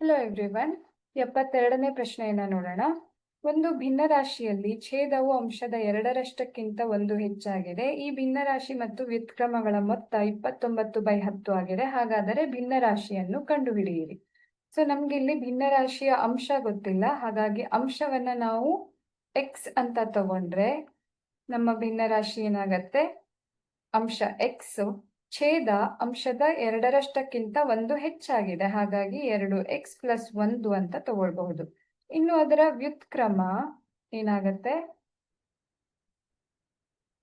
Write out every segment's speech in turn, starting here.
Hello everyone ಎಪ್ಪತ್ತೆರಡನೇ ಪ್ರಶ್ನೆಯನ್ನ ನೋಡೋಣ. ಒಂದು ಭಿನ್ನರಾಶಿಯಲ್ಲಿ ಛೇದವು ಅಂಶದ ಎರಡರಷ್ಟಕ್ಕಿಂತ ಒಂದು ಹೆಚ್ಚಾಗಿದೆ. ಈ ಭಿನ್ನರಾಶಿ ಮತ್ತು ವ್ಯುತ್ಕ್ರಮಗಳ ಮೊತ್ತ ಇಪ್ಪತ್ತೊಂಬತ್ತು ಬೈ ಹತ್ತು ಆಗಿದೆ. ಹಾಗಾದರೆ ಭಿನ್ನರಾಶಿಯನ್ನು ಕಂಡುಹಿಡಿಯಿರಿ. ಸೊ ನಮ್ಗೆ ಇಲ್ಲಿ ಭಿನ್ನರಾಶಿಯ ಅಂಶ ಗೊತ್ತಿಲ್ಲ. ಹಾಗಾಗಿ ಅಂಶವನ್ನ ನಾವು ಎಕ್ಸ್ ಅಂತ ತಗೊಂಡ್ರೆ ನಮ್ಮ ಭಿನ್ನರಾಶಿ ಏನಾಗತ್ತೆ? ಅಂಶ ಎಕ್ಸ್ ಛೇದ ಅಂಶದ ಎರಡರಷ್ಟಕ್ಕಿಂತ ಒಂದು ಹೆಚ್ಚಾಗಿದೆ. ಹಾಗಾಗಿ ಎರಡು ಎಕ್ಸ್ ಪ್ಲಸ್ ಒಂದು ಅಂತ ತಗೊಳ್ಬಹುದು. ಇನ್ನು ಅದರ ವ್ಯುತ್ಕ್ರಮ ಏನಾಗತ್ತೆ?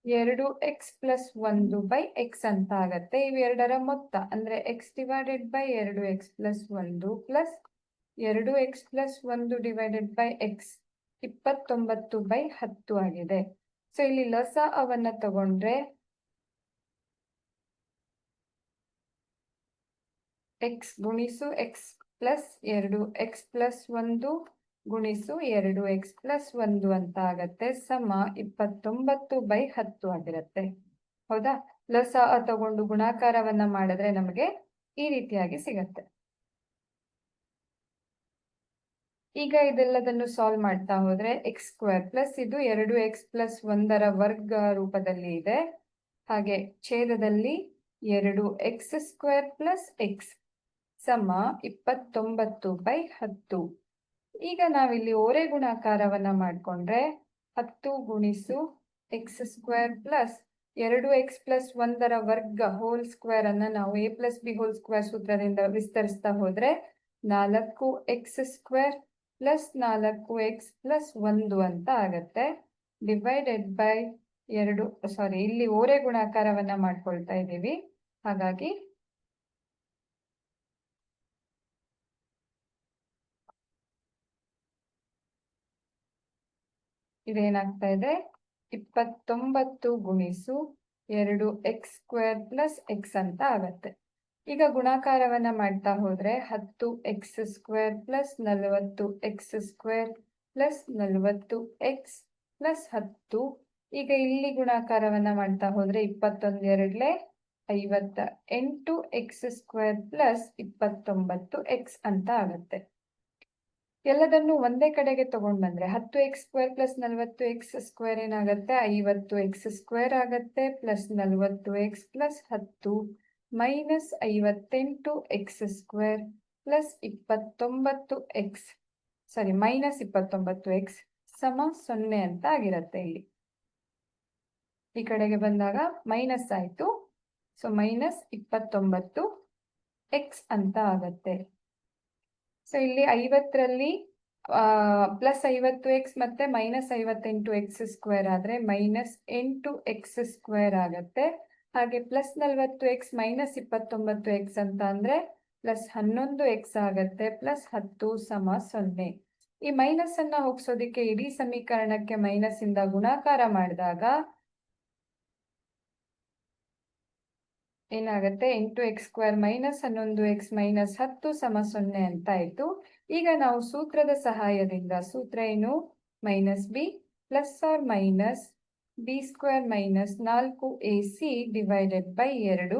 ಎರಡು ಎಕ್ಸ್ ಪ್ಲಸ್ ಒಂದು ಬೈ ಎಕ್ಸ್ ಅಂತ ಆಗತ್ತೆ. ಇವೆರಡರ ಮೊತ್ತ. ಅಂದ್ರೆ ಎಕ್ಸ್ ಡಿವೈಡೆಡ್ ಬೈ ಎರಡು ಎಕ್ಸ್ ಪ್ಲಸ್ ಒಂದು ಪ್ಲಸ್ ಎರಡು ಎಕ್ಸ್ ಪ್ಲಸ್ ಒಂದು ಡಿವೈಡೆಡ್ ಬೈ ಎಕ್ಸ್ ಇಪ್ಪತ್ತೊಂಬತ್ತು ಬೈ ಹತ್ತು ಆಗಿದೆ. ಸೊ, ಇಲ್ಲಿ ಲಸ ಅವನ್ನ ತಗೊಂಡ್ರೆ ಎಕ್ಸ್ ಗುಣಿಸು ಎಕ್ಸ್ ಪ್ಲಸ್ ಎರಡು ಎಕ್ಸ್ ಪ್ಲಸ್ ಒಂದು ಗುಣಿಸು ಎರಡು ಎಕ್ಸ್ ಪ್ಲಸ್ ಒಂದು ಅಂತ ಆಗತ್ತೆ. ಸಮ ಇಪ್ಪತ್ತೊಂಬತ್ತು ಬೈ ಹತ್ತು ಆಗಿರತ್ತೆ. ಹೌದಾ? ಲಸ ತಗೊಂಡು ಗುಣಾಕಾರವನ್ನ ಮಾಡಿದ್ರೆ ನಮಗೆ ಈ ರೀತಿಯಾಗಿ ಸಿಗತ್ತೆ. ಈಗ ಇದೆಲ್ಲದನ್ನು ಸಾಲ್ವ್ ಮಾಡ್ತಾ ಹೋದ್ರೆ ಎಕ್ಸ್ ಸ್ಕ್ವೇರ್ ಪ್ಲಸ್ ಇದು ಎರಡು ಎಕ್ಸ್ ಪ್ಲಸ್ ಒಂದರ ವರ್ಗ ರೂಪದಲ್ಲಿ ಇದೆ. ಹಾಗೆ ಛೇದದಲ್ಲಿ ಎರಡು ಎಕ್ಸ್ ಸ್ಕ್ವೇರ್ ಪ್ಲಸ್ ಎಕ್ಸ್ ಸಮ ಇಪ್ಪತ್ತೊಂಬತ್ತು ಬೈ ಹತ್ತು. ಈಗ ನಾವಿಲ್ಲಿ ಓರೆ ಗುಣಾಕಾರವನ್ನ ಮಾಡಿಕೊಂಡ್ರೆ ಹತ್ತು ಗುಣಿಸು ಎಕ್ಸ್ ಸ್ಕ್ವೇರ್ ಪ್ಲಸ್ ಎರಡು ಎಕ್ಸ್ ಪ್ಲಸ್ ಒಂದರ ವರ್ಗ ಹೋಲ್ ಸ್ಕ್ವೇರ್ ಅನ್ನ ನಾವು A plus B whole square ಸೂತ್ರದಿಂದ ವಿಸ್ತರಿಸ್ತಾ ಹೋದ್ರೆ ನಾಲ್ಕು ಎಕ್ಸ್ ಸ್ಕ್ವೇರ್ ಪ್ಲಸ್ ನಾಲ್ಕು ಎಕ್ಸ್ ಪ್ಲಸ್ ಒಂದು ಅಂತ ಆಗತ್ತೆ. ಡಿವೈಡೆಡ್ ಬೈ ಎರಡು ಸಾರಿ ಇಲ್ಲಿ ಓರೆ ಗುಣಾಕಾರವನ್ನ ಮಾಡ್ಕೊಳ್ತಾ ಇದ್ದೀವಿ. ಹಾಗಾಗಿ ಇದೇನಾಗ್ತಾ ಇದೆ? ಇಪ್ಪತ್ತೊಂಬತ್ತು ಗುಣಿಸು ಎರಡು ಎಕ್ಸ್ ಸ್ಕ್ವೇರ್ ಪ್ಲಸ್ ಎಕ್ಸ್ ಅಂತ ಆಗತ್ತೆ. ಈಗ ಗುಣಾಕಾರವನ್ನ ಮಾಡ್ತಾ ಹೋದ್ರೆ ಹತ್ತು ಎಕ್ಸ್ ಸ್ಕ್ವೇರ್ ಪ್ಲಸ್ ನಲವತ್ತು ಎಕ್ಸ್ ಸ್ಕ್ವೇರ್ ಪ್ಲಸ್ ನಲವತ್ತು ಎಕ್ಸ್ ಪ್ಲಸ್ ಹತ್ತು. ಈಗ ಇಲ್ಲಿ ಗುಣಾಕಾರವನ್ನ ಮಾಡ್ತಾ ಹೋದ್ರೆ ಇಪ್ಪತ್ತೊಂದು ಎರಡ್ಲೆ ಐವತ್ತ. ಎಂಟು ಎಕ್ಸ್ ಸ್ಕ್ವೇರ್ ಪ್ಲಸ್ ಇಪ್ಪತ್ತೊಂಬತ್ತು ಎಕ್ಸ್ ಅಂತ ಆಗತ್ತೆ. ಎಲ್ಲದನ್ನು ಒಂದೇ ಕಡೆಗೆ ತಗೊಂಡ್ ಬಂದ್ರೆ ಹತ್ತು ಎಕ್ಸ್ ಸ್ಕ್ವೇರ್ ಪ್ಲಸ್ ನಲ್ವತ್ತು ಎಕ್ಸ್ ಸ್ಕ್ವೇರ್ ಏನಾಗತ್ತೆ? ಐವತ್ತು ಎಕ್ಸ್ ಸ್ಕ್ವೇರ್ ಆಗತ್ತೆ ಪ್ಲಸ್ ನಲ್ವತ್ತು ಎಕ್ಸ್ ಪ್ಲಸ್ ಹತ್ತು ಮೈನಸ್ ಐವತ್ತೆಂಟು ಎಕ್ಸ್ ಸ್ಕ್ವೇರ್ ಪ್ಲಸ್ ಇಪ್ಪತ್ತೊಂಬತ್ತು ಎಕ್ಸ್ ಸಾರಿ ಮೈನಸ್ ಇಪ್ಪತ್ತೊಂಬತ್ತು ಎಕ್ಸ್ ಸಮ ಸೊನ್ನೆ ಅಂತ ಆಗಿರತ್ತೆ ಇಲ್ಲಿ. ಈ ಕಡೆಗೆ ಬಂದಾಗ ಮೈನಸ್ ಆಯ್ತು. ಸೊ ಮೈನಸ್ ಇಪ್ಪತ್ತೊಂಬತ್ತು ಎಕ್ಸ್ ಅಂತ ಆಗತ್ತೆ. ಸೊ ಇಲ್ಲಿ ಐವತ್ತರಲ್ಲಿ ಪ್ಲಸ್ ಐವತ್ತು ಎಕ್ಸ್ ಮತ್ತೆ ಮೈನಸ್ ಐವತ್ತೆಂಟು ಎಕ್ಸ್ ಸ್ಕ್ವೇರ್ ಆದ್ರೆ ಮೈನಸ್ ಎಂಟು ಎಕ್ಸ್ ಸ್ಕ್ವೇರ್ ಆಗತ್ತೆ. ಹಾಗೆ ಪ್ಲಸ್ ನಲ್ವತ್ತು ಎಕ್ಸ್ ಮೈನಸ್ ಇಪ್ಪತ್ತೊಂಬತ್ತು ಎಕ್ಸ್ ಅಂತ ಅಂದ್ರೆ ಪ್ಲಸ್ ಹನ್ನೊಂದು ಎಕ್ಸ್ ಆಗತ್ತೆ ಪ್ಲಸ್ ಹತ್ತು ಸಮ ಸೊನ್ನೆ. ಈ ಮೈನಸ್ ಅನ್ನ ಹೋಗ್ಸೋದಿಕ್ಕೆ ಇಡೀ ಸಮೀಕರಣಕ್ಕೆ ಮೈನಸ್ ಇಂದ ಗುಣಾಕಾರ ಮಾಡಿದಾಗ ಏನಾಗತ್ತೆ? ಎಂಟು ಎಕ್ಸ್ ಸ್ಕ್ವೇರ್ ಮೈನಸ್ ಹನ್ನೊಂದು ಎಕ್ಸ್ ಮೈನಸ್ ಹತ್ತು ಸಮ ಸೊನ್ನೆ ಅಂತ ಆಯ್ತು. ಈಗ ನಾವು ಸೂತ್ರದ ಸಹಾಯದಿಂದ ಸೂತ್ರ ಏನು? Minus B plus or minus B square minus ನಾಲ್ಕು ಎ ಸಿ ಡಿವೈಡೆಡ್ ಬೈ ಎರಡು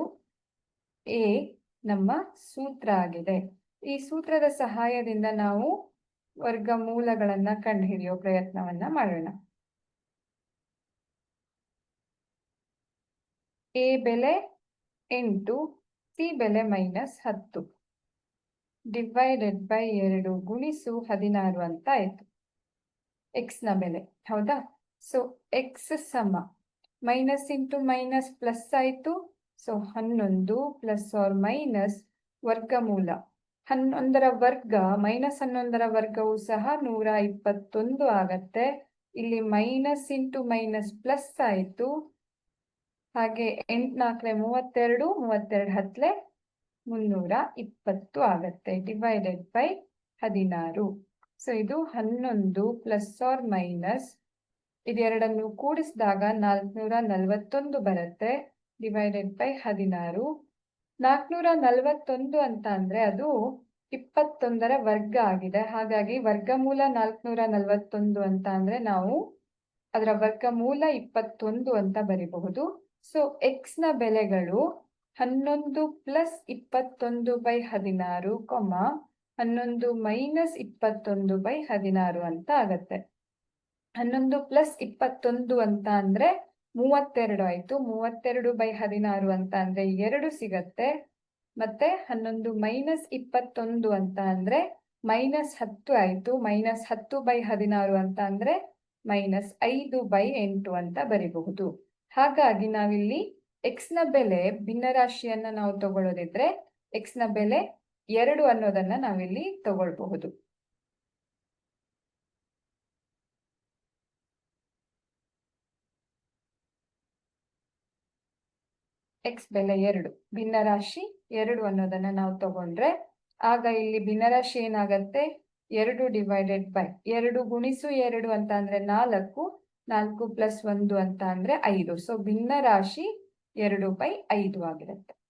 ಎ ನಮ್ಮ ಸೂತ್ರ ಆಗಿದೆ. ಈ ಸೂತ್ರದ ಸಹಾಯದಿಂದ ನಾವು ವರ್ಗಮೂಲಗಳನ್ನ ಕಂಡುಹಿಡಿಯೋ ಪ್ರಯತ್ನವನ್ನ ಮಾಡೋಣ. ಎ ಬೆಲೆ ಎಂಟು ಸಿ ಬೆಲೆ ಮೈನಸ್ ಹತ್ತು. ಡಿವೈಡೆಡ್ ಬೈ ಎರಡು ಗುಣಿಸು ಹದಿನಾರು ಅಂತ ಆಯ್ತು. ಎಕ್ಸ್ನ ಬೆಲೆ, ಹೌದಾ? ಸೊ ಎಕ್ಸ್ ಸಮ ಮೈನಸ್ ಇಂಟು ಮೈನಸ್ ಪ್ಲಸ್ ಆಯಿತು. ಸೊ ಹನ್ನೊಂದು ಪ್ಲಸ್ ಆರ್ ಮೈನಸ್ ವರ್ಗಮೂಲ. ಹನ್ನೊಂದರ ವರ್ಗ, ಮೈನಸ್ ಹನ್ನೊಂದರ ವರ್ಗವು ಸಹ ನೂರ ಇಪ್ಪತ್ತೊಂದು ಆಗತ್ತೆ. ಇಲ್ಲಿ ಮೈನಸ್ ಇಂಟು ಮೈನಸ್ ಪ್ಲಸ್ ಆಯ್ತು. ಹಾಗೆ ಎಂಟ್ ನಾಲ್ಕಲೆ ಮೂವತ್ತೆರಡು ಮೂವತ್ತೆರಡು ಹತ್ತಲೆ ಮುನ್ನೂರ ಇಪ್ಪತ್ತು ಆಗತ್ತೆ ಡಿವೈಡೆಡ್ ಬೈ ಹದಿನಾರು. ಸೊ ಇದು ಹನ್ನೊಂದು ಪ್ಲಸ್ ಆರ್ ಮೈನಸ್ ಇದೆರಡನ್ನು ಕೂಡಿಸಿದಾಗ ನಾಲ್ಕುನೂರ ನಲವತ್ತೊಂದು ಬರುತ್ತೆ ಡಿವೈಡೆಡ್ ಬೈ ಹದಿನಾರು. ನಾಲ್ಕುನೂರ ನಲವತ್ತೊಂದು ಅಂತ ಅಂದ್ರೆ ಅದು ಇಪ್ಪತ್ತೊಂದರ ವರ್ಗ ಆಗಿದೆ. ಹಾಗಾಗಿ ವರ್ಗಮೂಲ ನಾಲ್ಕುನೂರ ನಲವತ್ತೊಂದು ಅಂತ ಅಂದ್ರೆ ನಾವು ಅದರ ವರ್ಗಮೂಲ ಇಪ್ಪತ್ತೊಂದು ಅಂತ ಬರಿಬಹುದು. ಸೊ ಎಕ್ಸ್ನ ಬೆಲೆಗಳು ಹನ್ನೊಂದು ಪ್ಲಸ್ ಇಪ್ಪತ್ತೊಂದು ಬೈ ಹದಿನಾರು ಕೊಮ ಹನ್ನೊಂದು ಮೈನಸ್ ಇಪ್ಪತ್ತೊಂದು ಬೈ ಹದಿನಾರು ಅಂತ ಆಗತ್ತೆ. ಹನ್ನೊಂದು ಪ್ಲಸ್ ಇಪ್ಪತ್ತೊಂದು ಅಂತ ಅಂದ್ರೆ ಮೂವತ್ತೆರಡು ಆಯ್ತು. ಮೂವತ್ತೆರಡು ಬೈ ಹದಿನಾರು ಅಂತ ಅಂದ್ರೆ ಎರಡು ಸಿಗತ್ತೆ. ಮತ್ತೆ ಹನ್ನೊಂದು ಮೈನಸ್ ಇಪ್ಪತ್ತೊಂದು ಅಂತ ಅಂದ್ರೆ ಮೈನಸ್ ಹತ್ತು ಆಯ್ತು. ಮೈನಸ್ ಹತ್ತು ಬೈ ಹದಿನಾರು ಅಂತ ಅಂದ್ರೆ ಮೈನಸ್ ಐದು ಬೈ ಎಂಟು ಅಂತ ಬರಿಬಹುದು. ಹಾಗಾಗಿ ನಾವಿಲ್ಲಿ ಎಕ್ಸ್ನ ಬೆಲೆ ಭಿನ್ನರಾಶಿಯನ್ನ ನಾವು ತಗೊಳ್ಳೋದಿದ್ರೆ ಎಕ್ಸ್ನ ಬೆಲೆ ಎರಡು ಅನ್ನೋದನ್ನ ನಾವಿಲ್ಲಿ ತಗೊಳ್ಬಹುದು. ಎಕ್ಸ್ ಬೆಲೆ ಎರಡು, ಭಿನ್ನರಾಶಿ ಎರಡು ಅನ್ನೋದನ್ನ ನಾವು ತಗೊಂಡ್ರೆ ಆಗ ಇಲ್ಲಿ ಭಿನ್ನರಾಶಿ ಏನಾಗತ್ತೆ? ಎರಡು ಡಿವೈಡೆಡ್ ಬೈ ಎರಡು ಗುಣಿಸು ಎರಡು ಅಂತ ಅಂದ್ರೆ ನಾಲ್ಕು ನಾಲ್ಕು ಪ್ಲಸ್ ಒಂದು ಅಂತ ಅಂದ್ರೆ ಐದು. ಸೊ ಭಿನ್ನ ರಾಶಿ ಎರಡು ಬೈ ಐದು ಆಗಿರುತ್ತೆ.